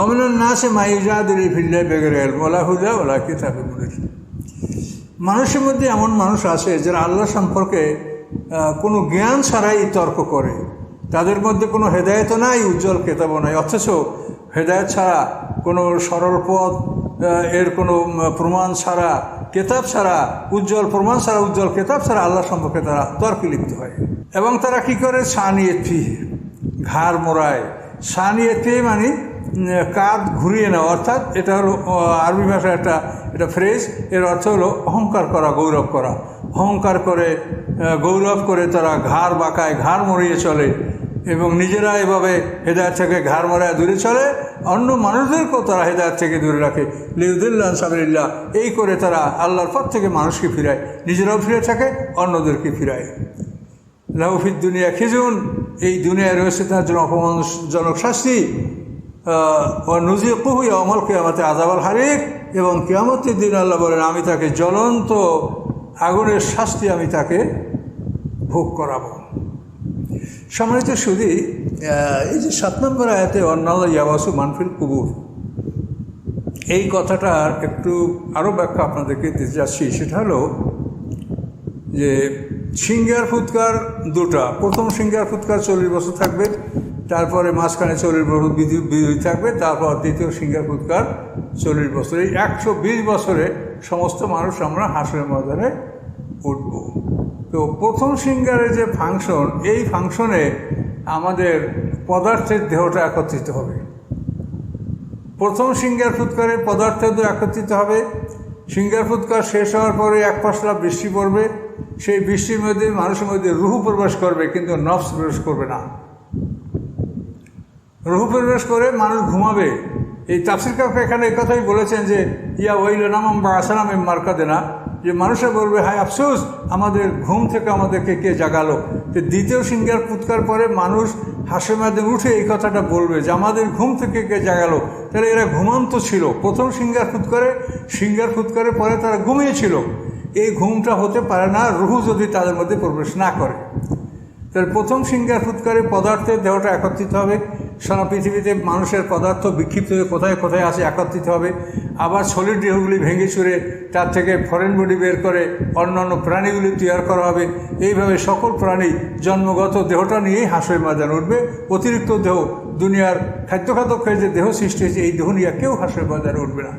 অমিনার নাসে মাইজাদুল বেগের ওলা হুদা, ওলা মুনির মানুষের মধ্যে এমন মানুষ আছে যারা আল্লাহ সম্পর্কে কোনো জ্ঞান ছাড়াই তর্ক করে। তাদের মধ্যে কোনো হেদায়ত নাই, উজ্জ্বল কেতাবও নাই। অথচ হেদায়ত ছাড়া, কোনো সরল পথ এর কোনো প্রমাণ ছাড়া, কেতাব ছাড়া, উজ্জ্বল প্রমাণ ছাড়া, উজ্জ্বল কেতাব ছাড়া আল্লাহ সম্পর্কে তারা তর্কে লিপ্ত হয়। এবং তারা কি করে? সানিয়ে ফি ঘাড় মোড়ায়। সানিয়ে ফি মানে কাঁধ ঘুরিয়ে নেওয়া অর্থাৎ এটা হলো আরবি ভাষার একটা, এটা ফ্রেজ এর অর্থ হলো অহংকার করা, গৌরব করা। অহংকার করে গৌরব করে তারা ঘাড় বাঁকায়, ঘাড় মরিয়ে চলে এবং নিজেরা এভাবে হেদায়ত থেকে ঘাড় মরায় দূরে চলে। অন্য মানুষদেরকেও তারা হেদায়ত থেকে দূরে রাখে। লিউদুল্লাহ সাবিল্লাহ এই করে তারা আল্লাহর পথ থেকে মানুষকে ফিরায়, নিজেরাও ফিরে থাকে, অন্যদেরকে ফিরায়। লাউফিদ দুনিয়া খিজুন, এই দুনিয়ায় রয়েছে তার জন্য অপমানজনক শাস্তি। কুহুই অমল কেয়ামতে আজাবাল হারিক, এবং কেয়ামতের দিন আল্লাহ বলেন, আমি তাকে জ্বলন্ত আগুনের শাস্তি আমি তাকে ভোগ করাবো। সম্মানিত শুধু এই যে সাত নম্বর আয়াতে অন্যান্য ইয়াবাসু মানফিল কুবুর। এই কথাটার একটু আরও ব্যাখ্যা আপনাদেরকে দিতে যাচ্ছি। সেটা হলো যে, সিঙ্গার ফুৎকার দুটা। প্রথম সিঙ্গার ফুৎকার চল্লিশ বছর থাকবে। তারপরে মাঝখানে চল্লিশ বছর বিধি- থাকবে, তারপর দ্বিতীয় সিঙ্গার ফুৎকার চল্লিশ বছর। এই একশো বিশ বছরে সমস্ত মানুষ আমরা হাঁসের ময়দানে উঠব। তো প্রথম সিঙ্গারের যে ফাংশন, এই ফাংশনে আমাদের পদার্থের দেহটা একত্রিত হবে। প্রথম সিঙ্গার ফুৎকারে পদার্থ একত্রিত হবে। সিঙ্গার ফুৎকার শেষ হওয়ার পরে এক পশলা বৃষ্টি পড়বে। সেই বৃষ্টির মধ্যে মানুষের মধ্যে রুহু প্রবেশ করবে, কিন্তু নফস প্রবেশ করবে না। রুহু প্রবেশ করে মানুষ ঘুমাবে। এই তাফসির কাকা এখানে এই কথাই বলেছেন যে, ইয়া ওইল নামাম বা আসালাম এম না যে মানুষে বলবে, হায় আফসোস, আমাদের ঘুম থেকে আমাদেরকে কে জাগালো? তো দ্বিতীয় সিঙ্গার ফুৎকার পরে মানুষ হাসে মাধ্যমে উঠে এই কথাটা বলবে যে, আমাদের ঘুম থেকে কে জাগালো? তাহলে এরা ঘুমান্ত ছিল। প্রথম সিঙ্গার ফুৎকারে সিঙ্গার ফুৎকারের পরে তারা ঘুমিয়েছিল। এই ঘুমটা হতে পারে না, রুহু যদি তাদের মধ্যে প্রবেশ না করে। তাহলে প্রথম সিঙ্গার ফুৎকারে পদার্থের দেহটা একত্রিত হবে। সারা পৃথিবীতে মানুষের পদার্থ বিক্ষিপ্ত হয়ে কোথায় কোথায় আসে একত্রিত হবে। আবার সলিড দেহগুলি ভেঙে চুরে তার থেকে ফরেন বডি বের করে অন্যান্য প্রাণীগুলি তৈরি করা হবে। এইভাবে সকল প্রাণী জন্মগত দেহটা নিয়েই হাঁসের ময়দান উঠবে। অতিরিক্ত দেহ দুনিয়ার খাদ্যখাদ্য খেয়ে যে দেহ সৃষ্টি হয়েছে, এই দেহ নিয়ে কেউ হাঁসের ময়দানে উঠবে না।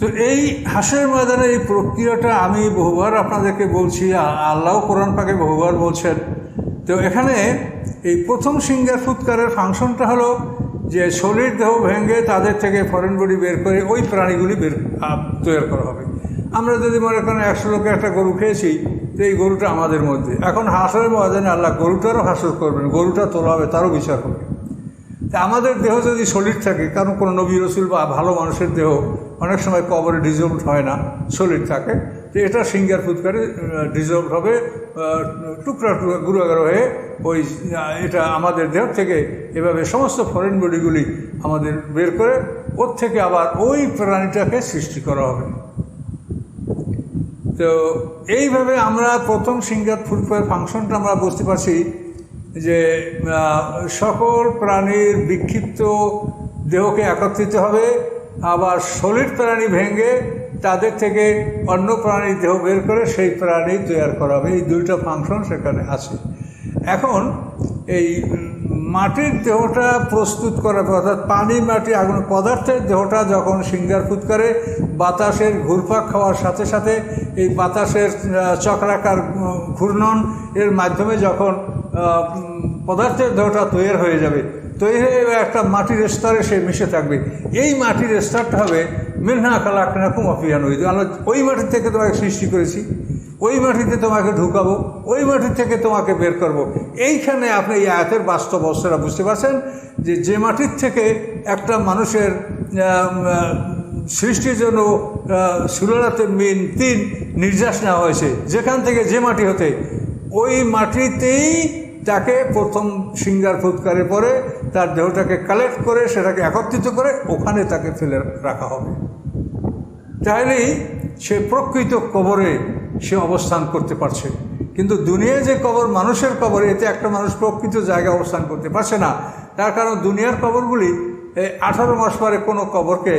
তো এই হাসের ময়দানের এই প্রক্রিয়াটা আমি বহুবার আপনাদেরকে বলছি আল্লাহ কোরআন পাকে বহুবার বলছেন। তো এখানে এই প্রথম সিঙ্গার ফুৎকারের ফাংশনটা হলো যে শরীর দেহ ভেঙে তাদের থেকে ফরেন বডি বের করে ওই প্রাণীগুলি বের তৈরি করা হবে। আমরা যদি মনে করেন একশো লোকে একটা গরু খেয়েছি, তো এই গরুটা আমাদের মধ্যে। এখন হাঁসের ময়দানে আল্লাহ গরুটারও হাসর করবেন, গরুটা তোলা হবে, তারও বিচার করবে তা আমাদের দেহ যদি সলিড থাকে, কারণ কোনো নবী রসুল বা ভালো মানুষের দেহ অনেক সময় কবরে ডিজলভ হয় না, সলিড থাকে। তো এটা সিঙ্গার ফুৎকারে ডিজলভ হবে টুকরা টুকরা গুঁড়াগাড়ো হয়ে ওই এটা আমাদের দেহ থেকে এভাবে সমস্ত ফরেন বডিগুলি আমাদের বের করে, ওর থেকে আবার ওই প্রাণীটাকে সৃষ্টি করা হবে। তো এইভাবে আমরা প্রথম সিঙ্গার ফুটবল ফাংশনটা আমরা বুঝতে পারছি যে সকল প্রাণীর বিক্ষিপ্ত দেহকে একত্রিত হবে, আবার সলিড প্রাণী ভেঙে তাদের থেকে অন্য প্রাণীর দেহ বের করে সেই প্রাণী তৈরি করা হবে। এই দুইটা ফাংশন সেখানে আছে। এখন এই মাটির দেহটা প্রস্তুত করা অর্থাৎ পানি, মাটি, আগুন পদার্থের দেহটা যখন সিঙ্গার ফুৎকারে বাতাসের ঘুরপাক খাওয়ার সাথে সাথে এই বাতাসের চক্রাকার ঘূর্ণন এর মাধ্যমে যখন পদার্থের দেহটা তৈরি হয়ে যাবে, তৈরি হয়ে একটা মাটির স্তরে সে মিশে থাকবে। এই মাটির স্তরটা হবে মিনহা কালাকনা কুমাফিয়ান ওই আমরা ওই মাটির থেকে তোমাকে সৃষ্টি করেছি, ওই মাটিতে তোমাকে ঢুকাবো, ওই মাটি থেকে তোমাকে বের করব। এইখানে আপনি এই আয়াতের বাস্তব অবস্থাটা বুঝতে পারছেন যে যে মাটির থেকে একটা মানুষের সৃষ্টির জন্য সুলনাতে মিন তিন নির্যাস নেওয়া হয়েছে যেখান থেকে যে মাটি হতে, ওই মাটিতেই তাকে প্রথম সিঙ্গার ফুৎকারের পরে তার দেহটাকে কালেক্ট করে সেটাকে একত্রিত করে ওখানে তাকে ফেলে রাখা হবে। তাহলেই সে প্রকৃত কবরে সে অবস্থান করতে পারছে। কিন্তু দুনিয়ায় যে কবর মানুষের কবর, এতে একটা মানুষ প্রকৃত জায়গায় অবস্থান করতে পারছে না। তার কারণ দুনিয়ার কবরগুলি আঠারো মাস পরে কোনো কবরকে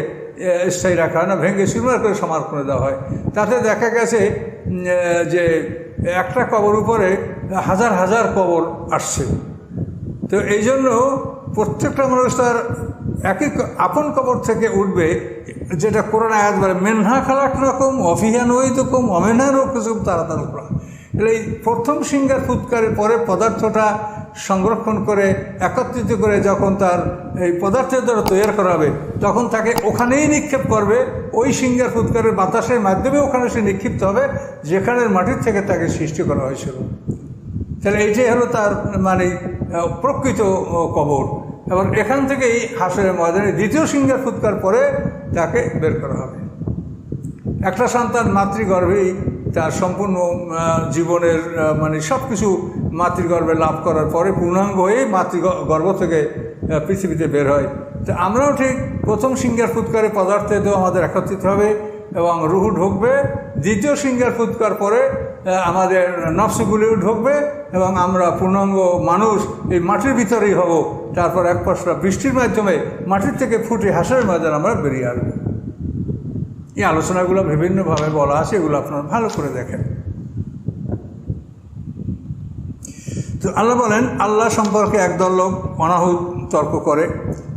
স্থায়ী রাখা হয় না, ভেঙে চুরমার করে সমার করে দেওয়া হয়। তাতে দেখা গেছে যে একটা কবর উপরে হাজার হাজার কবর আসছে। তো এই জন্য প্রত্যেকটা মানুষ তার একই আপন কবর থেকে উঠবে, যেটা কোরআন আয়াত বলে, মেনহা খালাক রকম অফিহান ওই রকম অমেনহা রকম তারা তার উপর এই প্রথম সিঙ্গার ফুৎকারের পরে পদার্থটা সংরক্ষণ করে, একত্রিত করে যখন তার এই পদার্থের দ্বারা তৈরি করা হবে তখন তাকে ওখানেই নিক্ষেপ করবে, ওই সিঙ্গার ফুৎকারের বাতাসের মাধ্যমে ওখানে সে নিক্ষিপ্ত হবে, যেখানের মাটির থেকে তাকে সৃষ্টি করা হয়েছিল। তাহলে এইটাই হলো তার মানে প্রকৃত কবর। এবং এখান থেকেই হাসরের ময়দানে দ্বিতীয় সিংহের ফুৎকার পরে তাকে বের করা হবে। একটা সন্তান মাতৃগর্ভেই তার সম্পূর্ণ জীবনের মানে সব কিছু মাতৃগর্ভে লাভ করার পরে পূর্ণাঙ্গ হয়ে মাতৃগর্ভ থেকে পৃথিবীতে বের হয়। তো আমরাও ঠিক প্রথম সিংহের ফুৎকারে পদার্থে তো আমাদের একত্রিত হবে এবং রুহু ঢুকবে। দ্বিতীয় সিংহের ফুৎকার পরে আমাদের নফসগুলিও ঢুকবে এবং আমরা পূর্ণাঙ্গ মানুষ এই মাটির ভিতরেই হব। তারপর এক পশলা বৃষ্টির মাধ্যমে মাটির থেকে ফুটে হাসার ময়দান আমরা বেরিয়ে আসব। এই আলোচনাগুলো বিভিন্নভাবে বলা আছে, এগুলো আপনারা ভালো করে দেখেন। তো আল্লাহ বলেন, আল্লাহ সম্পর্কে একদল লোক অনাহুত তর্ক করে,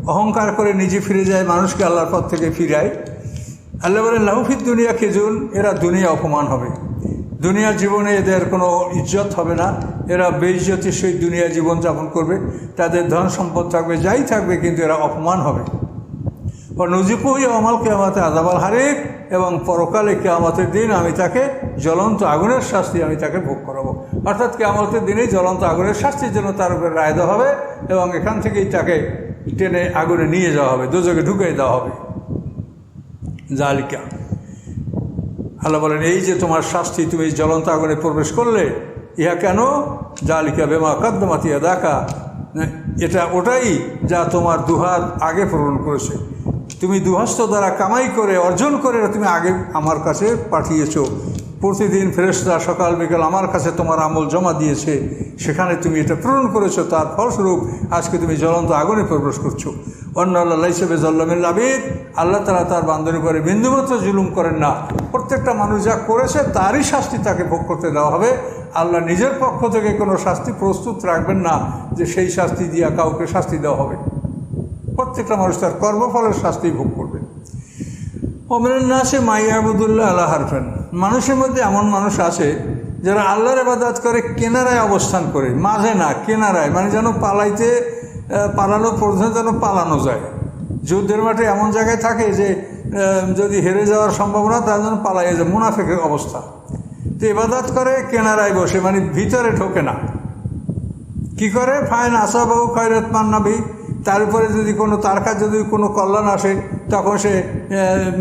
অহংকার করে নিজে ফিরে যায়, মানুষকে আল্লাহর পথ থেকে ফিরায়। আল্লাহ বলেন লাহুফিদ দুনিয়া খেজুন, এরা দুনিয়া অপমান হবে। দুনিয়ার জীবনে এদের কোনো ইজ্জত হবে না। এরা বেইজ্জতির সহিত দুনিয়া জীবন যাপন করবে। তাদের ধন সম্পদ থাকবে, যাই থাকবে, কিন্তু এরা অপমান হবে। নজিপুহি অমাল কেয়ামাতে আদাবাল হারেক এবং পরকালে কেয়ামতের দিন আমি তাকে জ্বলন্ত আগুনের শাস্তি আমি তাকে ভোগ করাবো। অর্থাৎ কেয়ামতের দিনেই জ্বলন্ত আগুনের শাস্তির জন্য তার উপরে রায় দেওয়া হবে এবং এখান থেকেই তাকে টেনে আগুনে নিয়ে যাওয়া হবে দুযোগে ঢুকিয়ে দেওয়া হবে। জালিকা আল্লাহ বলেন, এই যে তোমার শাস্তি তুমি জ্বলন্ত আগুনে প্রবেশ করলে, ইহা কেন? জালিকা বেমা কদ্দমাতিয়া দেখা এটা ওটাই যা তোমার দুহাত আগে পূরণ করেছে। তুমি দুহস্ত দ্বারা কামাই করে, অর্জন করে তুমি আগে আমার কাছে পাঠিয়েছো। প্রতিদিন ফেরেশতা সকাল বিকাল আমার কাছে তোমার আমল জমা দিয়েছে। সেখানে তুমি এটা পূরণ করেছ, তার ফলস্বরূপ আজকে তুমি জ্বলন্ত আগুনে প্রবেশ করছ। অন্য আল্লাহ হিসেবে জল্লামিল আবিদ আল্লাহ তালা তার বান্ধবের উপরে বিন্দুমাত্র জুলুম করেন না। প্রত্যেকটা মানুষ যা করেছে তারই শাস্তি তাকে ভোগ করতে দেওয়া হবে। আল্লাহ নিজের পক্ষ থেকে কোনো শাস্তি প্রস্তুত রাখবেন না যে সেই শাস্তি দিয়া কাউকে শাস্তি দেওয়া হবে। প্রত্যেকটা মানুষ তার কর্মফলের শাস্তি ভোগ করবে। অমরের মাই মাইয়াবুদুল্লাহ আল্লাহ হারফেন। মানুষের মধ্যে এমন মানুষ আছে যারা আল্লাহর আবাদাত করে, কেনারায় অবস্থান করে, মাঝে না, কেনারায় মানে যেন পালাইতে পালানো পর্যন্ত যেন পালানো যায়। যুদ্ধের মাঠে এমন জায়গায় থাকে যে যদি হেরে যাওয়ার সম্ভাবনা, তার জন্য পালাইয়ে যায়। মুনাফেকের অবস্থা। তো এবাদাত করে, কেনারায় বসে মানে ভিতরে ঢোকে না। কি করে? ফাইন আশাবাহু খয়রত মান্নাবি তার উপরে যদি কোনো, তার কাছে যদি কোনো কল্যাণ আসে, তখন সে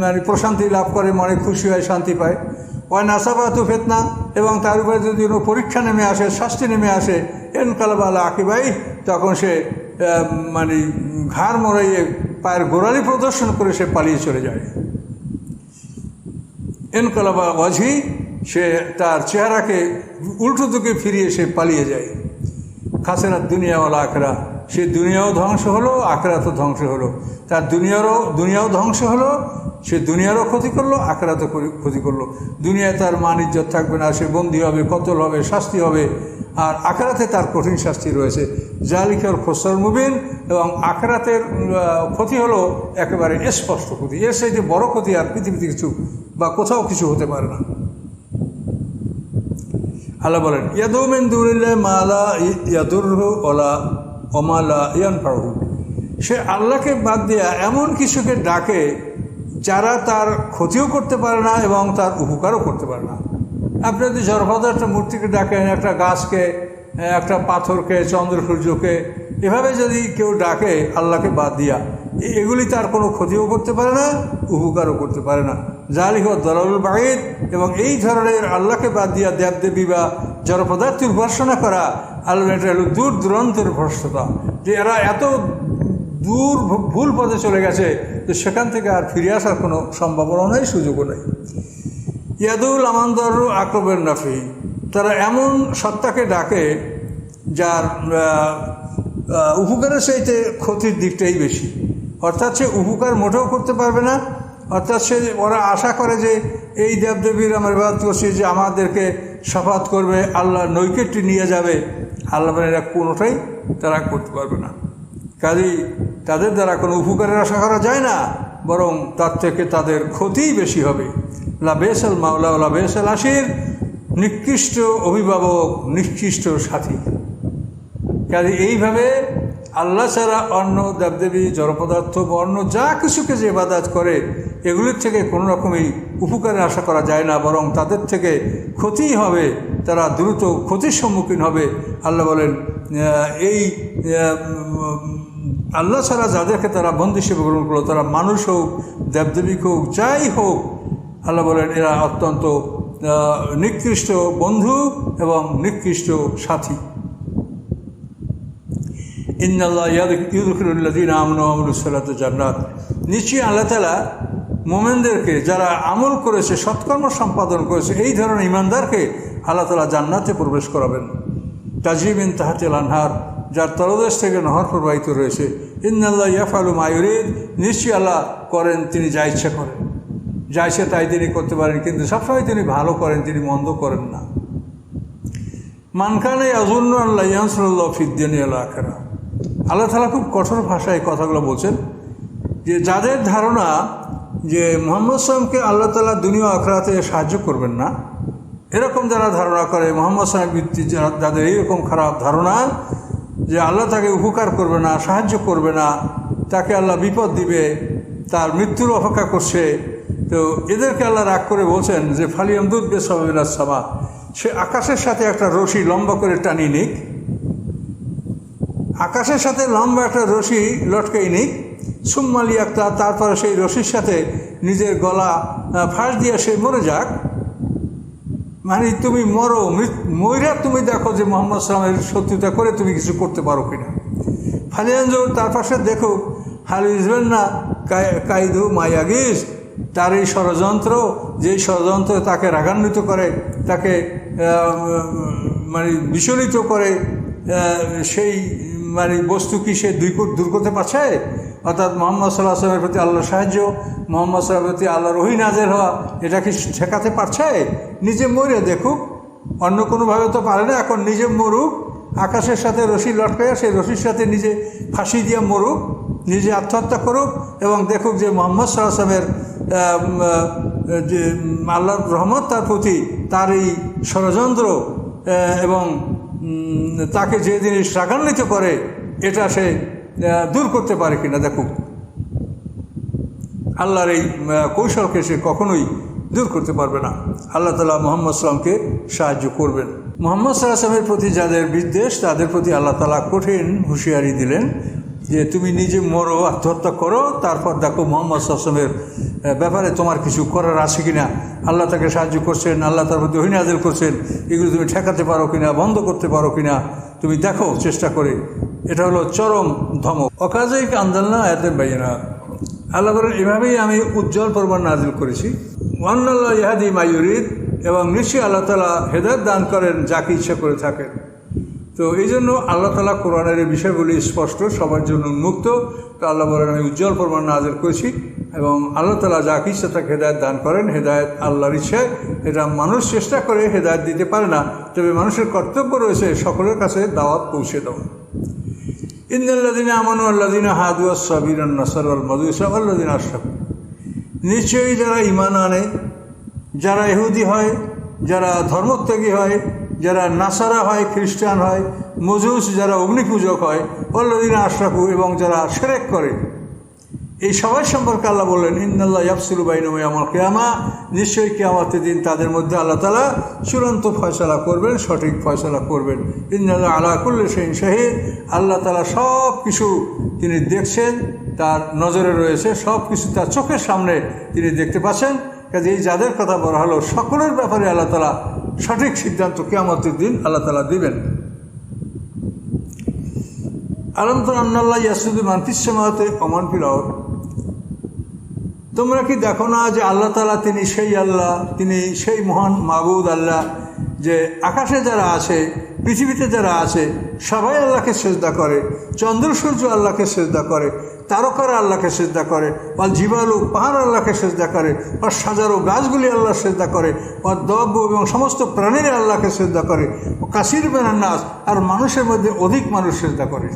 মানে প্রশান্তি লাভ করে, মনে খুশি হয়, শান্তি পায়। ওই নাসাবাতু ফেতনা, এবং তার উপরে যদি কোনো পরীক্ষা নেমে আসে, শাস্তি নেমে আসে এন কালাবালা আকিবাই তখন সে মানে ঘাড় মরাইয়ে পায়ের গোড়ালি প্রদর্শন করে সে পালিয়ে চলে যায়। এনকলাবা ওয়াজি সে তার চেহারাকে উল্টো দিকে ফিরিয়ে সে পালিয়ে যায়। খাসেরা দুনিয়াওয়ালা আখরা, সে দুনিয়াও ধ্বংস হলো আখরা তো ধ্বংস হলো। তার দুনিয়ারও, দুনিয়াও ধ্বংস হলো, সে দুনিয়ারও ক্ষতি করল, আখরাতও করি- ক্ষতি করল। দুনিয়ায় তার মান ইজ্জত থাকবে না, সে বন্দি হবে, কতল হবে, শাস্তি হবে। আর আখরাতে তার কঠিন শাস্তি রয়েছে। জালিকার খসর মুবিন এবং আখরাতের ক্ষতি হলো একেবারে স্পষ্ট ক্ষতি। এর যে বড় ক্ষতি আর পৃথিবীতে কিছু বা কোথাও কিছু হতে পারে না। আল্লাহ বলেন ইয়াদৌমেন দুরিল্লা মালা ইয়াদুরহু ওলা অমালা ইয়ান পারহু সে আল্লাহকে বাদ দিয়া এমন কিছুকে ডাকে যারা তার ক্ষতিও করতে পারে না এবং তার উপকারও করতে পারে না। আপনি যদি জড়ভাদা একটা মূর্তিকে ডাকেন একটা গাছকে, একটা পাথরকে চন্দ্র সূর্যকে এভাবে যদি কেউ ডাকে, আল্লাহকে বাদ দিয়া এগুলি তার কোনো ক্ষতিও করতে পারে না, উপকারও করতে পারে না। জালিহ দলাল বাহিদ এবং এই ধরনের আল্লাহকে বাদ দিয়া দেবদেবী বা জড় পদার্থের উপাসনা করা, আল্লাহ এটা হলো দূর দূরান্তের ভ্রষ্টতা। যে এরা এত দূর ভুল পথে চলে গেছে, যে সেখান থেকে আর ফিরে আসার কোনো সম্ভাবনা নেই, সুযোগও নেই। ইয়াদুল আমান্দর আকরবের নাফি। তারা এমন সত্তাকে ডাকে যার উপকারের চাইতে ক্ষতির দিকটাই বেশি। অর্থাৎ সে উপকার মোটেও করতে পারবে না। অর্থাৎ সে, ওরা আশা করে যে এই দেবদেবীর আমার বাদ করছি যে আমাদেরকে সাফাত করবে, আল্লাহ নৈকেটটি নিয়ে যাবে। আল্লাহ এরা কোনোটাই তারা করতে পারবে না। কাজেই তাদের দ্বারা কোনো উপকারের আশা করা যায় না, বরং তার থেকে তাদের ক্ষতিই বেশি হবে। লাবেসাল মাওলা লাবেসাল আশির, নিকৃষ্ট অভিভাবক নিকৃষ্ট সাথী। কাজে এইভাবে আল্লাহ ছাড়া অন্য দেবদেবী, জড়পদার্থ বা অন্য যা কিছুকে যে বাদাত করে, এগুলির থেকে কোনো রকমই উপকারের আশা করা যায় না, বরং তাদের থেকে ক্ষতিই হবে, তারা দ্রুত ক্ষতির সম্মুখীন হবে। আল্লাহ বলেন এই আল্লাহ ছাড়া যাদেরকে তারা বন্দি হিসেবে গ্রহণ করল, তারা মানুষ হোক দেবদেবীক হোক, যাই হোক আল্লাহ বলেন, এরা অত্যন্ত নিকৃষ্ট বন্ধু এবং নিকৃষ্ট সাথী। ইন্নাল্লাহ ইউদুখুল্লাদিন আমন আমরুসাল্লাত জান্নাত। নিশ্চয়ই আল্লাহ তালা মোমেনদেরকে যারা আমল করেছে, সৎকর্ম সম্পাদন করেছে, এই ধরনের ইমানদারকে আল্লাহ তালা জান্নাতে প্রবেশ করাবেন। তাজিবিন তাহাতেল আনহার, যার তলদেশ থেকে নহর প্রবাহিত রয়েছে। ইন্নাল্লাহ ইয়াফালু মায়ুরিদ নিশ্চয়ই আল্লাহ করেন, তিনি যা ইচ্ছা করেন। যা ইচ্ছা তাই তিনি করতে পারেন, কিন্তু সবসময় তিনি ভালো করেন, তিনি মন্দ করেন না। মানকানে আজুন্ন আল্লাহ ফিদ্দিন আখেরা আল্লাহ তালা খুব কঠোর ভাষায় কথাগুলো বলছেন যে, যাদের ধারণা যে মোহাম্মদ সালামকে আল্লাহ তালা দুনিয়া আখড়াতে সাহায্য করবেন না, এরকম যারা ধারণা করে, মোহাম্মদ সাহেব ভিত্তি যাদের এইরকম খারাপ ধারণা যে আল্লাহ তাকে উপকার করবে না, সাহায্য করবে না, তাকে আল্লাহ বিপদ দিবে, তার মৃত্যুর অপেক্ষা করছে তো এদেরকে আল্লাহ রাগ করে বলছেন যে ফালিয়ামদুদ বেসবিনাস সামা। সে আকাশের সাথে একটা রশি লম্বা করে টানি নিক। আকাশের সাথে লম্বা একটা রশি লটকেই নিক। সুম্মালি একটা তারপরে সেই রশির সাথে নিজের গলা ফাঁস দিয়ে সে মরে যাক। মানে তুমি মরো মইরা তুমি দেখো যে মোহাম্মদ সালামের শত্রুতা করে তুমি কিছু করতে পারো কিনা। ফালিয়ানজোর তার পাশে দেখো, হাল ইসবেন না কাই- কাইদু মায়াগিস। তার এই ষড়যন্ত্র, যেই ষড়যন্ত্র তাকে রাগান্বিত করে, তাকে মানে বিচলিত করে সেই মানে বস্তু কি সে দূর করতে পারছে? অর্থাৎ মোহাম্মদ সাল্লাহ আসলামের প্রতি আল্লাহর সাহায্য, মোহাম্মদ সাল্লামের প্রতি আল্লাহ রহি নাজের হওয়া, এটা কি ঠেকাতে পারছে? নিজে মরে দেখুক, অন্য কোনোভাবে তো পারে না, এখন নিজে মরুক, আকাশের সাথে রশি লটকাইয়া সেই রশির সাথে নিজে ফাঁসি দিয়ে মরুক, নিজে আত্মহত্যা করুক এবং দেখুক যে মোহাম্মদ সাল্লাহ আসলামের যে আল্লাহর রহমত তার প্রতি তার এই ষড়যন্ত্র এবং তাকে যে জিনিস রাগান্বিত করে, এটা সে দূর করতে পারে কিনা দেখুক আল্লাহর এই কৌশলকে সে কখনোই দূর করতে পারবে না। আল্লাহ তালা মোহাম্মদ সাল্লামকে সাহায্য করবেন। মোহাম্মদ সাল্লাহামের প্রতি যাদের বিদ্বেষ, তাদের প্রতি আল্লাহ তালা কঠিন হুঁশিয়ারি দিলেন যে, তুমি নিজে মরো, আত্মহত্যা করো, তারপর দেখো মোহাম্মদ সাল্লামের ব্যাপারে তোমার কিছু করার আছে কি না আল্লাহ তাকে সাহায্য করছেন, আল্লাহ তার প্রতি অহিনাজেল করছেন। এগুলো তুমি ঠেকাতে পারো কিনা, বন্ধ করতে পারো কিনা, তুমি দেখো, চেষ্টা করে। এটা হলো চরম ধমক। অকাজেই আন্দালনা এতে বাইনা। আল্লাহ বলেন এভাবেই আমি উজ্জ্বল পরমাণ নাজিল করেছি। ওয়ান্নাল্লাহ ইহাদি মায়ুরিদ এবং নিশ্চয়ই আল্লাহ তালা হেদায়ত দান করেন যাকে ইচ্ছা করে থাকেন। তো এই জন্য আল্লাহ তালা কোরআনের বিষয়গুলি স্পষ্ট, সবার জন্য উন্মুক্ত। তো আল্লাহ বলেন, আমি উজ্জ্বল পরমাণ নাজিল করেছি। এবং আল্লাহ তালা যাকে ইচ্ছা তাকে হেদায়ত দান করেন, হেদায়ত আল্লাহর ইচ্ছায়, এটা মানুষ চেষ্টা করে হেদায়ত দিতে পারে না। তবে মানুষের কর্তব্য রয়েছে সকলের কাছে দাওয়াত পৌঁছে দেওয়া। ইন্দাল্লাদিনা আমানু আল্লাদিনা হাদুয়া সাবির নাসার আল মদুসা আল্লাদিন আশরাফ নিশ্চয়ই যারা ইমান আনে, যারা ইহুদি হয়, যারা ধর্মত্যাগী হয়, যারা নাসারা হয়, খ্রিস্টান হয়, মজুস যারা অগ্নিপূজক হয় অল্লাদিন আশরাফু এবং যারা সেরেক করে এই সবাই সম্পর্কে আল্লাহ বললেন ইন্দাল্লাহ ইয়াফসুল বাইনমে আমার কেয়ামা। নিশ্চয়ই কেয়ামতের দিন তাদের মধ্যে আল্লাহ তালা চূড়ান্ত ফয়সলা করবেন, সঠিক ফয়সলা করবেন। ইন্দাল্লাহ আল্লাহ কুল্লে সেন শাহিদ। আল্লাহ তালা সব কিছু তিনি দেখছেন, তার নজরে রয়েছে সব কিছু তার চোখের সামনে তিনি দেখতে পাচ্ছেন। কাজে এই যাদের কথা বলা হলো, সকলের ব্যাপারে আল্লাহ তালা সঠিক সিদ্ধান্ত কেয়ামতের দিন আল্লাহ তালা দিবেন। আলম তো আন্নাল্লাহ ইয়াসুদ্দিন মানফিসমাতে অমান ফিরাওর তোমরা কি দেখো না যে আল্লাহ তালা তিনি সেই আল্লাহ, তিনি সেই মহান মাহবুদ আল্লাহ, যে আকাশে যারা আছে, পৃথিবীতে যারা আছে, সবাই আল্লাহকে সেজদা করে, চন্দ্র সূর্য আল্লাহকে সেজদা করে, তারকারা আল্লাহকে সেজদা করে বা জীবালু পাহাড় আল্লাহকে সেজদা করে বা সাজারো গাছগুলি আল্লাহ সেজদা করে বা দব্য এবং সমস্ত প্রাণীরা আল্লাহকে সেজদা করে কাশির বেনান্নাস আর মানুষের মধ্যে অধিক মানুষ সেজদা করে।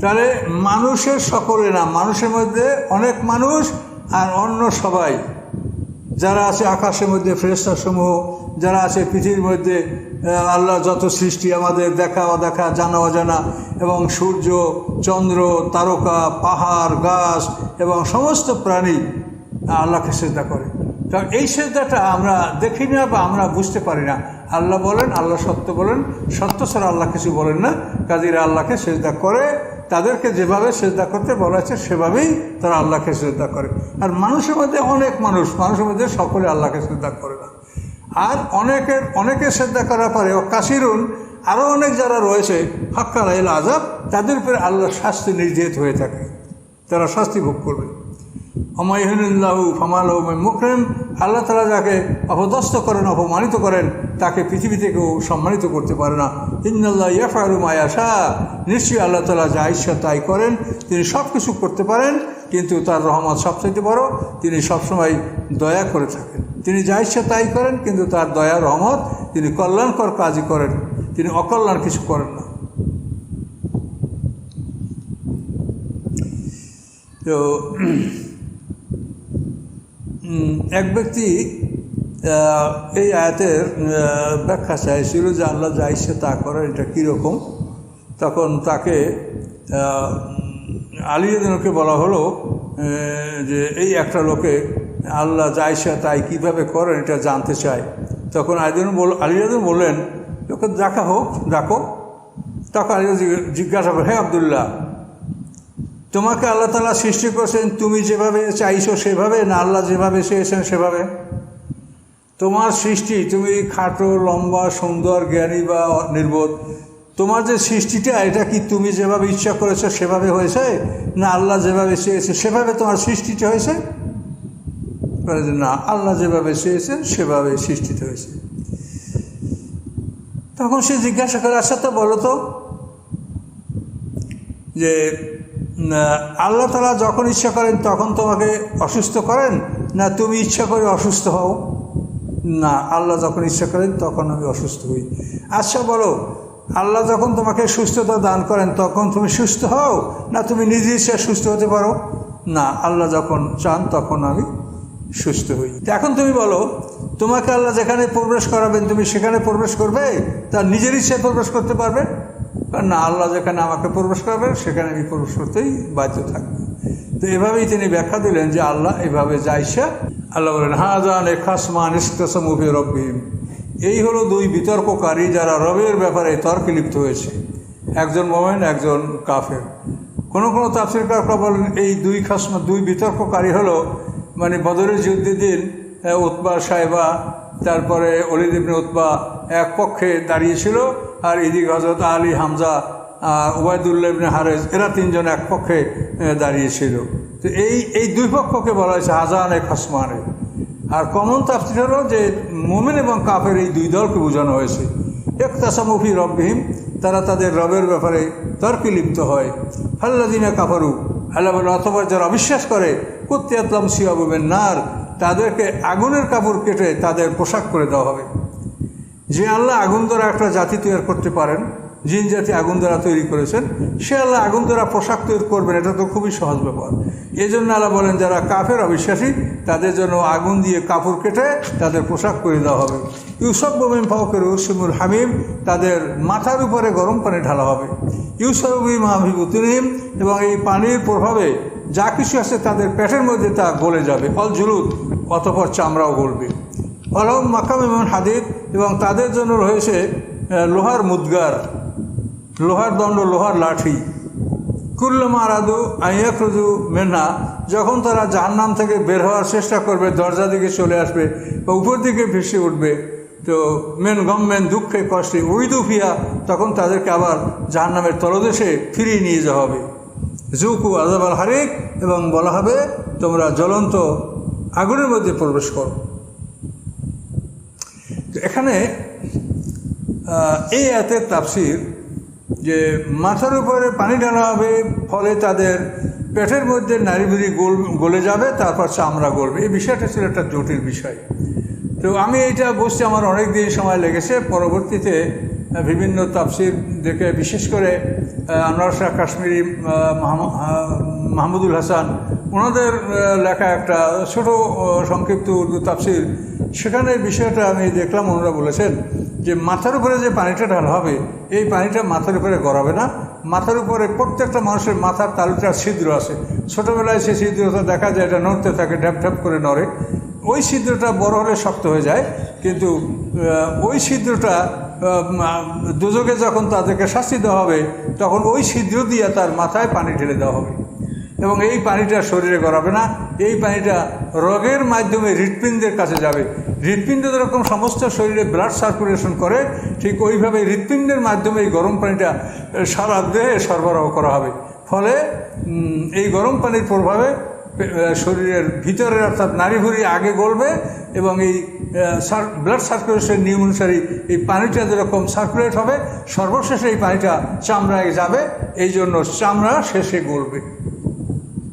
তাহলে মানুষের সকলে না, মানুষের মধ্যে অনেক মানুষ আর অন্য সবাই। যারা আছে আকাশের মধ্যে সমূহ যারা আছে পৃথিবীর মধ্যে আল্লাহ যত সৃষ্টি, আমাদের দেখা, অদেখা, জানা, অজানা, এবং সূর্য, চন্দ্র, তারকা, পাহাড়, গাছ, এবং সমস্ত প্রাণী, আল্লাহকে শ্রদ্ধা করে। কারণ এই শ্রদ্ধাটা আমরা দেখি না বা আমরা বুঝতে পারি না। আল্লাহ বলেন, আল্লাহ সত্য বলেন, সত্য ছাড়া আল্লাহ কিছু বলেন না। কাজীরা আল্লাহকে শ্রদ্ধা করে তাদেরকে যেভাবে শ্রদ্ধা করতে বলা হয়েছে, সেভাবেই তারা আল্লাহকে শ্রদ্ধা করে। আর মানুষের মধ্যে অনেক মানুষ, মানুষের মধ্যে সকলে আল্লাহকে শ্রদ্ধা করে না। আর অনেকের, অনেকে শ্রদ্ধা করার পরে ও কাশিরুন আরও অনেক যারা রয়েছে হক্কাল আজাব তাদের উপরে আল্লাহর শাস্তি নির্যাত হয়ে থাকে। তারা শাস্তি ভোগ করবে। অমাইহিনুল্লাহু ফামাল মুকরেম আল্লাহ তালা যাকে অপদস্থ করেন, অপমানিত করেন, তাকে পৃথিবী থেকেও সম্মানিত করতে পারে না। ইন্দাল্লাহ ইয়াফারু মায়াশা নিশ্চয়ই আল্লাহ তালা যা ইচ্ছা তাই করেন। তিনি সব কিছু করতে পারেন, কিন্তু তার রহমত সবচেয়ে বড়, তিনি সবসময় দয়া করে থাকেন। তিনি যা ইচ্ছা তাই করেন, কিন্তু তার দয়া, রহমত তিনি কল্যাণকর কাজই করেন। তিনি অকল্যাণ কিছু করেন না। তো এক ব্যক্তি এই আয়াতের ব্যাখ্যা চাইছিল যে আল্লাহ যা ইচ্ছে তা করেন, এটা কীরকম? তখন তাকে আলিয়াদিনকে বলা হলো যে এই একটা লোকে আল্লাহ যা ইচ্ছা তাই কীভাবে করেন এটা জানতে চায়। তখন আলিদিন বল আলিয়াদিন বললেন, লোকে, দেখা হোক ডাকো তখন আলিয়া জিজ্ঞাসা করে হে আবদুল্লাহ তোমাকে আল্লাহ তালা সৃষ্টি করেছেন, তুমি যেভাবে চাইছো সেভাবে না, আল্লাহ যেভাবে চেয়েছেন সেভাবে। তোমার সৃষ্টি, তুমি খাটো, লম্বা, সুন্দর, জ্ঞানী বা নির্বোধ। তোমার যে সৃষ্টিটা, এটা কি তুমি যেভাবে ইচ্ছা করেছ সেভাবে হয়েছে? না, আল্লাহ যেভাবে চেয়েছে সেভাবে তোমার সৃষ্টিটা হয়েছে? না, আল্লাহ যেভাবে চেয়েছেন সেভাবে সৃষ্টিতে হয়েছে। তখন সে জিজ্ঞাসা করে আচ্ছা তো বলো তো, যে আল্লাহ তালা যখন ইচ্ছা করেন তখন তোমাকে অসুস্থ করেন? না, তুমি ইচ্ছা করে অসুস্থ হও। না, আল্লাহ যখন ইচ্ছা করেন তখন আমি অসুস্থ হই। আচ্ছা বলো, আল্লাহ যখন তোমাকে সুস্থতা দান করেন তখন তুমি সুস্থ হও? না, তুমি নিজে ইচ্ছা সুস্থ হতে পারো? না, আল্লাহ যখন চান তখন আমি সুস্থ হই। এখন তুমি বলো, তোমাকে আল্লাহ যেখানে প্রবেশ করাবেন, তুমি সেখানে প্রবেশ করবে? তার নিজের ইচ্ছায় প্রবেশ করতে পারবে? আর না আল্লাহ যেখানে আমাকে প্রবেশ করবেন, সেখানে আমি প্রবেশ করতেই বাধ্য থাকব। তো এভাবেই তিনি ব্যাখ্যা দিলেন যে আল্লাহ এভাবে যা ইচ্ছা, আল্লাহ বলেন হাজান এ খাসমান ইস্তাসমুফি রব্বিম এই হলো দুই বিতর্ককারী যারা রবের ব্যাপারে তর্কে লিপ্ত হয়েছে। একজন মোমেন, একজন কাফের। কোনো কোনো তাফসিরকাররা বলেন, এই দুই খাসমা, দুই বিতর্ককারী হলো মানে বদরের যুদ্ধের দিন সাহেবা তারপরে অলিদ ইবনে উতবা এক পক্ষে দাঁড়িয়েছিল আর ইদিক হজরত আলী, হামজা ওবায়দুল্লাহ হারেজ এরা তিনজন এক পক্ষে দাঁড়িয়েছিল। তো এই এই দুই পক্ষকে বলা হয়েছে হাজানে খাসমানে আর কমন তাফসির যে মোমেন এবং কাফের এই দুই দলকে বোঝানো হয়েছে। একতাসামুফি রব্বিহিম, তারা তাদের রবের ব্যাপারে তর্কে লিপ্ত হয়। ফাল্লাদিনা কাফারু, আল্লাহ অথবা যারা অবিশ্বাস করে কুত্তে আতলাম সিয়াবুবেন নার, তাদেরকে আগুনের কাপড় কেটে তাদের পোশাক করে দেওয়া হবে। যে আল্লাহ আগুন দ্বারা একটা জাতি তৈরি করতে পারেন, জিন জাতি আগুন দ্বারা তৈরি করেছেন, সে আল্লাহ আগুন দ্বারা পোশাক তৈরি করবেন, এটা তো খুবই সহজ ব্যাপার। এই জন্য আল্লাহ বলেন, যারা কাফের অবিশ্বাসী, তাদের জন্য আগুন দিয়ে কাপড় কেটে তাদের পোশাক করে দেওয়া হবে। ইউসব বোমিন ফাউকের উসিমুল হামিম তাদের মাথার উপরে গরম পানি ঢালা হবে। ইউসবিম হাবিবুতুনিম এবং এই পানির প্রভাবে যা কিছু আছে তাদের পেটের মধ্যে তা গলে যাবে। ফল জুলুদ, অতপর চামড়াও গলবে। অলম মাকাম এবং হাদিদ এবং তাদের জন্য রয়েছে লোহার মুদগার। লোহার দণ্ড, লোহার লাঠি। কুল্লমা আরাদু আইয়াকরুজু মেনা যখন তারা জাহান্নাম থেকে বের হওয়ার চেষ্টা করবে, দরজা দিকে চলে আসবে বা উপর দিকে ভেসে উঠবে, তো মেন গম মেন দুঃখে কষ্টে উইদু ফিয়া তখন তাদেরকে আবার জাহান্নামের তলদেশে ফিরিয়ে নিয়ে যাওয়া হবে। জুকু আজাবাল হারিক এবং বলা হবে, তোমরা জ্বলন্ত আগুনের মধ্যে প্রবেশ করো। এখানে এই এতের তাফসির যে মাথার উপরে পানি ঢালা হবে, ফলে তাদের পেটের মধ্যে নারীভুরি গোল, গলে যাবে, তারপর চামড়া গলবে। এই বিষয়টা ছিল একটা জটিল বিষয়। তো আমি এইটা বুঝতে আমার অনেক দিন সময় লেগেছে। পরবর্তীতে বিভিন্ন তাফসির দেখে, বিশেষ করে আনোয়ার শাহ কাশ্মীরি মাহমুদুল হাসান, ওনাদের লেখা একটা ছোট সংক্ষিপ্ত উর্দু তাফসির। সেখানে বিষয়টা আমি দেখলাম, ওনারা বলেছেন যে মাথার উপরে যে পানিটা ঢাল হবে, এই পানিটা মাথার উপরে গড়াবে না। মাথার উপরে প্রত্যেকটা মানুষের মাথার তালুটা ছিদ্র আছে। ছোটোবেলায় সেই ছিদ্রটা দেখা যায়, এটা নড়তে থাকে, ঢ্যাপ ঢ্যাপ করে নড়ে। ওই ছিদ্রটা বড় হলে শক্ত হয়ে যায়, কিন্তু ওই ছিদ্রটা দুযোগে যখন তাদেরকে শাস্তি দেওয়া হবে, তখন ওই ছিদ্র দিয়ে তার মাথায় পানি ঢেলে দেওয়া হবে। এবং এই পানিটা শরীরে গড়াবে না। এই পানিটা রগের মাধ্যমে হৃৎপিণ্ডের কাছে যাবে। হৃৎপিণ্ড যেরকম সমস্ত শরীরে ব্লাড সার্কুলেশন করে, ঠিক ওইভাবে হৃৎপিণ্ডের মাধ্যমে এই গরম পানিটা সারা দেহে সরবরাহ করা হবে। ফলে এই গরম পানির প্রভাবে শরীরের ভিতরের অর্থাৎ নাড়িভুড়ি আগে গলবে এবং এই ব্লাড সার্কুলেশন নিয়ম অনুসারে এই পানিটা যেরকম সার্কুলেট হবে, সর্বশেষে এই পানিটা চামড়ায় যাবে। এই জন্য চামড়া শেষে গলবে।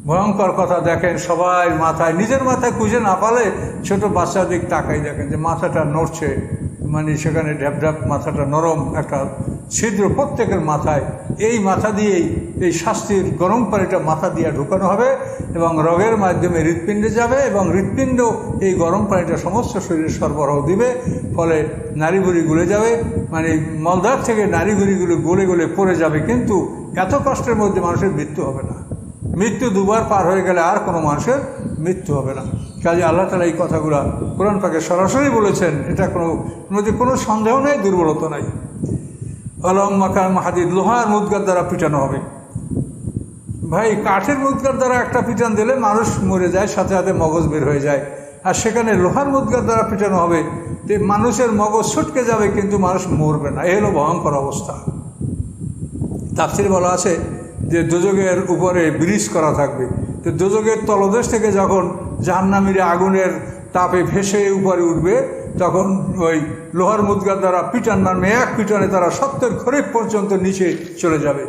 ভয়ঙ্কর কথা দেখেন, সবাই মাথায়, নিজের মাথায় খুঁজে না পালে ছোট বাচ্চাদের তাকাই দেখেন যে মাথাটা নড়ছে। মানে সেখানে ঢ্যাপ ঢ্যাপ মাথাটা নরম একটা ছিদ্র প্রত্যেকের মাথায়। এই মাথা দিয়েই এই শাস্তির গরম পানিটা মাথা দিয়ে ঢুকানো হবে এবং রগের মাধ্যমে হৃৎপিণ্ডে যাবে এবং হৃৎপিণ্ড এই গরম পানিটা সমস্ত শরীরে সরবরাহ দিবে, ফলে নাড়িভুড়ি গলে যাবে। মানে মলদার থেকে নাড়িভুড়িগুলো গলে গলে পড়ে যাবে, কিন্তু এত কষ্টের মধ্যে মানুষের মৃত্যু হবে না। মৃত্যু দুবার পার হয়ে গেলে আর কোনো মানুষের মৃত্যু হবে না। কাজে আল্লাহ তালা এই কথাগুলো কোরআন পাকে সরাসরি বলেছেন। এটা কোনো মধ্যে কোনো সন্দেহ নেই, দুর্বলতা নাই। আলম মাকান মাহাদিদ, লোহার মুদগার দ্বারা পিটানো হবে। ভাই, কাঠের মুদগার দ্বারা একটা পিটান দিলে মানুষ মরে যায়, সাথে সাথে মগজ বের হয়ে যায়। আর সেখানে লোহার মুদগার দ্বারা পিটানো হবে। যে মানুষের মগজ ছুটকে যাবে, কিন্তু মানুষ মরবে না। এ হলো ভয়ঙ্কর অবস্থা। তাফসির বলা আছে যে দুযোগের উপরে ব্রিজ করা থাকবে। তো দুযোগের তলদেশ থেকে যখন জাহান্নামীরা আগুনের তাপে ভেসে উপরে উঠবে, তখন ওই লোহার মুদগার দ্বারা পিটান মারবে এক পিটানে তারা সত্তর খরিফ পর্যন্ত নিচে চলে যাবে।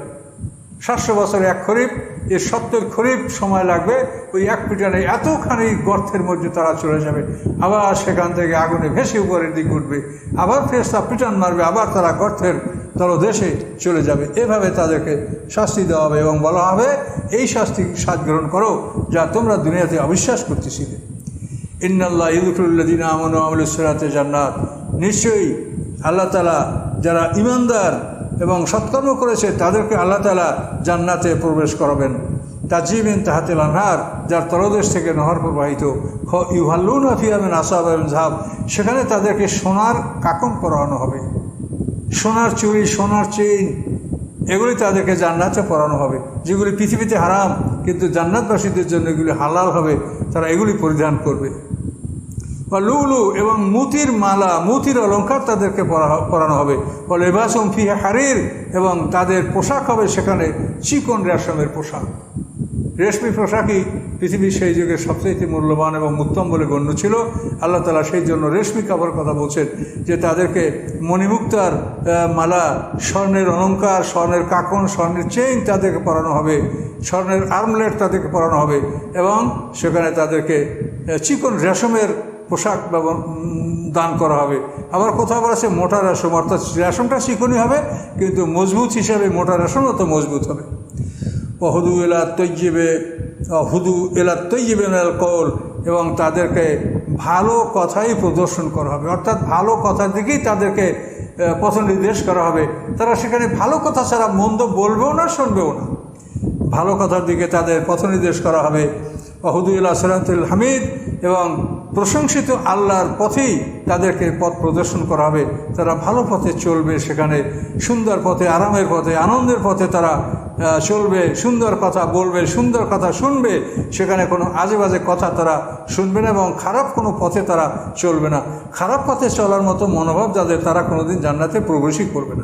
সাতশো বছর এক খরিফ এর সত্তর খরিফ সময় লাগবে, ওই এক পিটানে এতখানি গর্তের মধ্যে তারা চলে যাবে। আবার সেখান থেকে আগুনে ভেসে উপরের দিকে উঠবে, আবার ফেরস্তা পিটান মারবে, আবার তারা গর্তের তলদেশে চলে যাবে। এভাবে তাদেরকে শাস্তি দেওয়া হবে এবং বলা হবে, এই শাস্তি সাজ গ্রহণ করো যা তোমরা দুনিয়াতে অবিশ্বাস করতেছিলে। ইন্নাল্লাহ ইদুফুল্লাদিন আমন আমলুসরাতে জান্নাত। নিশ্চয়ই আল্লাহ তালা যারা ইমানদার এবং সৎকর্ম করেছে, তাদেরকে আল্লাহ তালা জান্নাতে প্রবেশ করাবেন। তাজিবিন তাহাতে লানহার যার তলদেশ থেকে নহর প্রবাহিত। ইউহাল্লুন আফিয়ামেন আসাব ঝাব সেখানে তাদেরকে সোনার কাকন করানো হবে। সোনার চুড়ি সোনার চেইন এগুলি তাদেরকে জান্নাতে পরানো হবে। যেগুলি পৃথিবীতে হারাম, কিন্তু জান্নাতবাসীদের জন্য এগুলি হালাল হবে, তারা এগুলি পরিধান করবে। বা লুলু এবং মুতির মালা, মুতির অলঙ্কার তাদেরকে পরা- পরানো হবে। বা লেবাসম ফি হারির এবং তাদের পোশাক হবে সেখানে চিকন রেশমের পোশাক। রেশমি পোশাকই পৃথিবীর সেই যুগে সবচেয়ে মূল্যবান এবং উত্তম বলে গণ্য ছিল। আল্লাহ তালা সেই জন্য রেশমি কাপড় কথা বলছেন যে তাদেরকে মণিমুক্তার মালা, স্বর্ণের অলঙ্কার স্বর্ণের কাকন, স্বর্ণের চেইন তাদেরকে পরানো হবে, স্বর্ণের আর্মলেট তাদেরকে পরানো হবে এবং সেখানে তাদেরকে চিকন রেশমের পোশাক দান করা হবে। আবার কোথাও বলা আছে মোটা রেশম, অর্থাৎ রেশমটা চিকনই হবে, কিন্তু মজবুত হিসাবে মোটা রেশম তো মজবুত হবে। অহুদু এলা তৈজিবে হুদু এলা তৈজিবে কৌল এবং তাদেরকে ভালো কথাই প্রদর্শন করা হবে। অর্থাৎ ভালো কথার দিকেই তাদেরকে পথ নির্দেশ করা হবে। তারা সেখানে ভালো কথা ছাড়া মন্দ বলবেও না, শুনবেও না। ভালো কথার দিকে তাদের পথ নির্দেশ করা হবে। অহুদুল্লাহ সরাতুল হামিদ এবং প্রশংসিত আল্লাহর পথেই তাদেরকে পথ প্রদর্শন করা হবে। তারা ভালো পথে চলবে সেখানে। সুন্দর পথে, আরামের পথে, আনন্দের পথে তারা চলবে, সুন্দর কথা বলবে, সুন্দর কথা শুনবে, সেখানে কোনো আজে বাজে কথা তারা শুনবে না এবং খারাপ কোনো পথে তারা চলবে না। খারাপ পথে চলার মতো মনোভাব যাদের, তারা কোনোদিন জান্নাতে প্রবেশই করবে না।